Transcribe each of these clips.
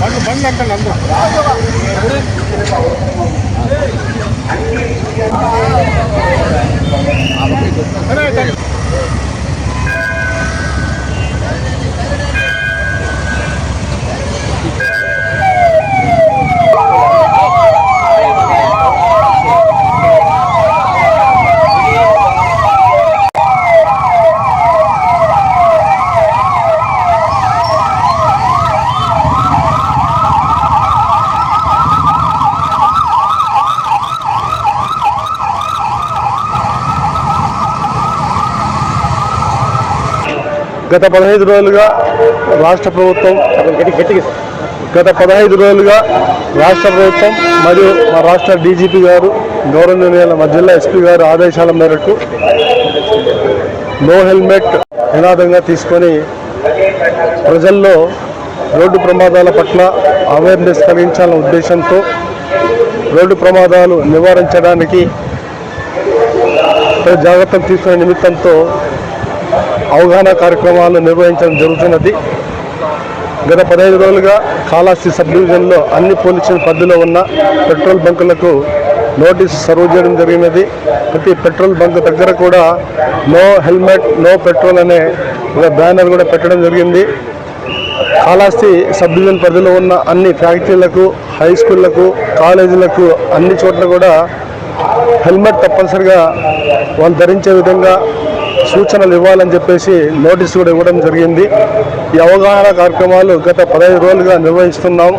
ಮಣ್ಣು ಮಣ್ಣು ಹಾಕೊಂಡು ಅಂದ್ರೆ గత పదహైదు రోజులుగా రాష్ట్ర ప్రభుత్వం గత పదహైదు రోజులుగా రాష్ట్ర ప్రభుత్వం మరియు మా రాష్ట్ర డీజీపీ గారు గౌరవనీయుల మా జిల్లా ఎస్పీ గారు ఆదేశాల మేరకు నో హెల్మెట్ నినాదంగా తీసుకొని ప్రజల్లో రోడ్డు ప్రమాదాల పట్ల అవేర్నెస్ కలిగించాలన్న ఉద్దేశంతో రోడ్డు ప్రమాదాలు నివారించడానికి జాగ్రత్తలు తీసుకునే నిమిత్తంతో అవగాహన కార్యక్రమాలు నిర్వహించడం జరుగుతున్నది. గత పదహైదు రోజులుగా కాళహస్తి సబ్ డివిజన్లో అన్ని పోలీసుల పరిధిలో ఉన్న పెట్రోల్ బంకులకు నోటీస్ సర్వ్ చేయడం జరిగినది. ప్రతి పెట్రోల్ బంక్ దగ్గర కూడా నో హెల్మెట్ నో పెట్రోల్ అనే ఒక బ్యానర్ కూడా పెట్టడం జరిగింది. కాళహస్తి సబ్ డివిజన్ పరిధిలో ఉన్న అన్ని ఫ్యాక్టరీలకు హై స్కూళ్ళకు కాలేజీలకు అన్ని చోట్ల కూడా హెల్మెట్ తప్పనిసరిగా వాళ్ళు ధరించే విధంగా సూచనలు ఇవ్వాలని చెప్పేసి నోటీస్ కూడా ఇవ్వడం జరిగింది. ఈ అవగాహన కార్యక్రమాలు గత పదహైదు రోజులుగా నిర్వహిస్తున్నాం.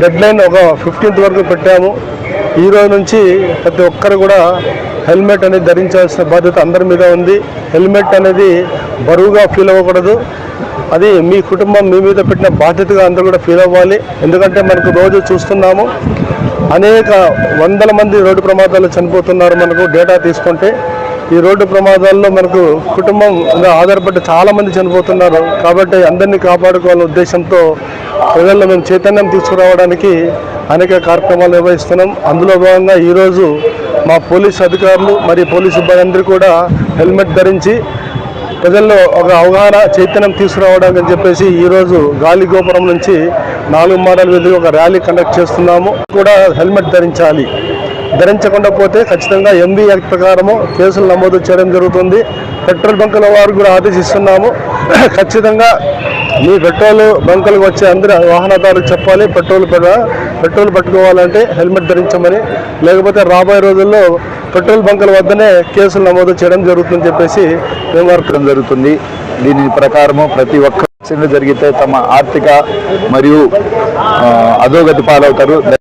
డెడ్ లైన్ ఒక ఫిఫ్టీన్త్ వరకు పెట్టాము. ఈ రోజు నుంచి ప్రతి ఒక్కరు కూడా హెల్మెట్ అనేది ధరించాల్సిన బాధ్యత అందరి మీద ఉంది. హెల్మెట్ అనేది బరువుగా ఫీల్ అవ్వకూడదు. అది మీ కుటుంబం మీ మీద పెట్టిన బాధ్యతగా అందరూ కూడా ఫీల్ అవ్వాలి. ఎందుకంటే మనకు రోజు చూస్తున్నాము అనేక వందల మంది రోడ్డు ప్రమాదాలు చనిపోతున్నారు మనకు డేటా తీసుకుంటే. ఈ రోడ్డు ప్రమాదాల్లో మనకు కుటుంబం ఆధారపడి చాలామంది చనిపోతున్నారు. కాబట్టి అందరినీ కాపాడుకోవాలనే ఉద్దేశంతో ప్రజల్లో మేము చైతన్యం తీసుకురావడానికి అనేక కార్యక్రమాలు నిర్వహిస్తున్నాం. అందులో భాగంగా ఈరోజు మా పోలీసు అధికారులు మరియు పోలీసు సిబ్బంది అందరూ కూడా హెల్మెట్ ధరించి ప్రజల్లో ఒక అవగాహన చైతన్యం తీసుకురావడానికి అని చెప్పేసి ఈరోజు గాలి గోపురం నుంచి నాలుగు మాడల వెళ్ళి ఒక ర్యాలీ కండక్ట్ చేస్తున్నాము. కూడా హెల్మెట్ ధరించాలి. ధరించకుండా పోతే ఖచ్చితంగా ఎంబీ యాక్ట్ ప్రకారము కేసులు నమోదు చేయడం జరుగుతుంది. పెట్రోల్ బంకుల వారు కూడా ఆదేశిస్తున్నాము. ఖచ్చితంగా మీ పెట్రోల్ బంకులకు వచ్చే అందరి వాహనదారులు చెప్పాలి. పెట్రోల్ పెట్రోల్ పట్టుకోవాలంటే హెల్మెట్ ధరించమని. లేకపోతే రాబోయే రోజుల్లో పెట్రోల్ బంకుల వద్దనే కేసులు నమోదు చేయడం జరుగుతుందని చెప్పేసి మేము జరుగుతుంది. దీని ప్రకారము ప్రతి ఒక్క జరిగితే తమ ఆర్థిక మరియు అధోగతి పాలవుతారు.